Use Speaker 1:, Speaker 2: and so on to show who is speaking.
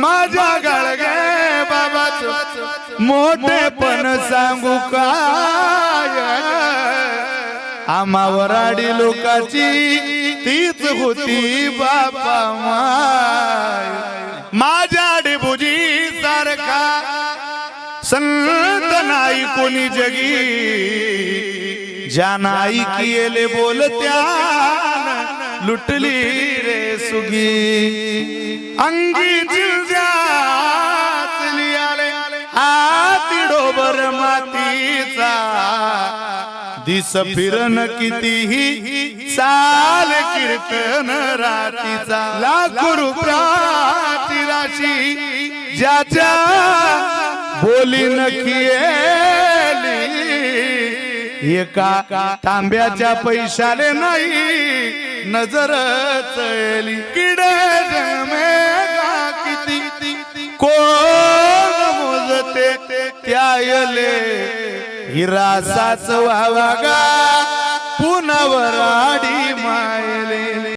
Speaker 1: माझ्या गळगे बाबाच मोठेपण सांगू काय आमावराडी लोकाची तीच होती बापा माय. माझ्या डेबुजी सारखा संत नाही कोणी जगी. ज्या नाही केले बोलत्या लुटली सुगी. अंगी जिल्ह्यातली आले हाती डोबर मातीचा. दिस फिरन कितीही चाल कीर्तन रातीचा. लाखो रुपयाची राशी ज्याच्या बोली नखिएली एका तांब्याच्या पैशाले नाही नजर चली किडे किती? कोण मोजते? त्यायले हिरासाच व्हावा गा